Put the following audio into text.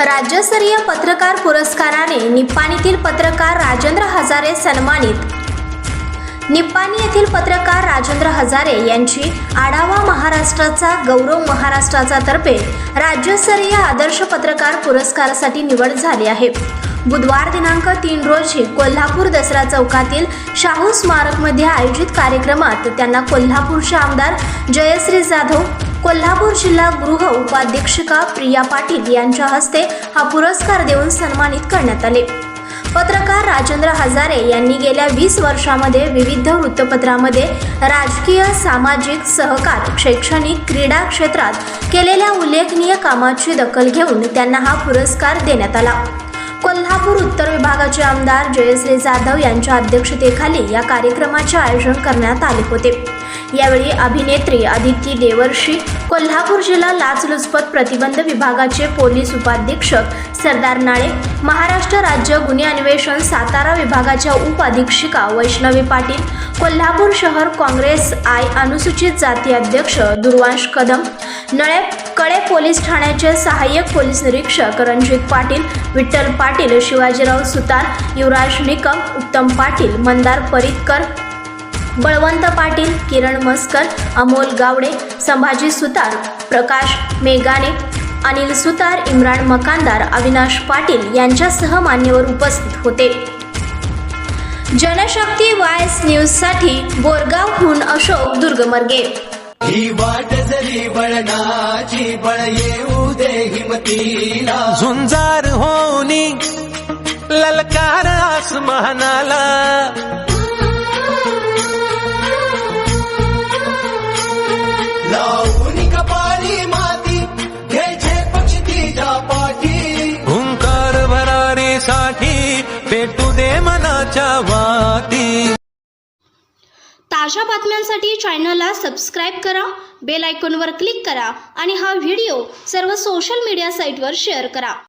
राज्यस्तरीय पत्रकार पुरस्काराने निप्पाणीतील पत्रकार राजेंद्र हजारे सन्मानित. निप्पाणी येथील पत्रकार राजेंद्र हजारे यांची आढावा महाराष्ट्राचा गौरव महाराष्ट्राचा तर्फे राज्यस्तरीय आदर्श पत्रकार पुरस्कारासाठी निवड झाली आहे. बुधवार दिनांक तीन रोजी कोल्हापूर दसरा चौकातील शाहू स्मारकमध्ये आयोजित कार्यक्रमात त्यांना कोल्हापूरचे आमदार जयश्री जाधव कोल्हापूर जिल्हा गृह उपाध्यक्षिका प्रिया पाटील यांच्या हस्ते हा पुरस्कार देऊन सन्मानित करण्यात आले. पत्रकार राजेंद्र हजारे यांनी गेल्या वीस वर्षामध्ये विविध वृत्तपत्रामध्ये राजकीय सामाजिक सहकार शैक्षणिक क्रीडा क्षेत्रात केलेल्या उल्लेखनीय कामाची दखल घेऊन त्यांना हा पुरस्कार देण्यात आला. कोल्हापूर उत्तर विभागाचे आमदार जयश्री जाधव यांच्या अध्यक्षतेखाली या कार्यक्रमाचे आयोजन करण्यात आले होते. यावेळी अभिनेत्री आदिती देवर्षी कोल्हापूर जिल्हा लाचलुचपत प्रतिबंध विभागाचे पोलीस उपाधीक्षक सरदार नाळे महाराष्ट्र राज्य गुन्हे अन्वेषण सातारा विभागाच्या उपअधीक्षिका वैष्णवी पाटील कोल्हापूर शहर काँग्रेस आय अनुसूचित जाती अध्यक्ष दुर्वांश कदम नळे कळे पोलीस ठाण्याचे सहाय्यक पोलीस निरीक्षक रणजित पाटील विठ्ठल पाटील शिवाजीराव सुतार युवराज निकम उत्तम पाटील मंदार परितकर बळवंत पाटील किरण मस्कर अमोल गावडे संभाजी सुतार प्रकाश मेघाणे अनिल सुतार इम्रान मकानदार अविनाश पाटील यांच्यासह मान्यवर उपस्थित होते. जनशक्ती वायस न्यूजसाठी बोरगावहून अशोक दुर्गमर्गे. ही वाट जरी बळणाची बळ येऊ दे हिमतीला. झुंजार होनी ललकार आसमानाला. साठी भेटू दे मनाच्या वाती ताज्या बातम्यांसाठी चॅनलला सबस्क्राईब करा बेल आयकॉनवर क्लिक करा आणि हा व्हिडिओ सर्व सोशल मीडिया साईटवर शेअर करा.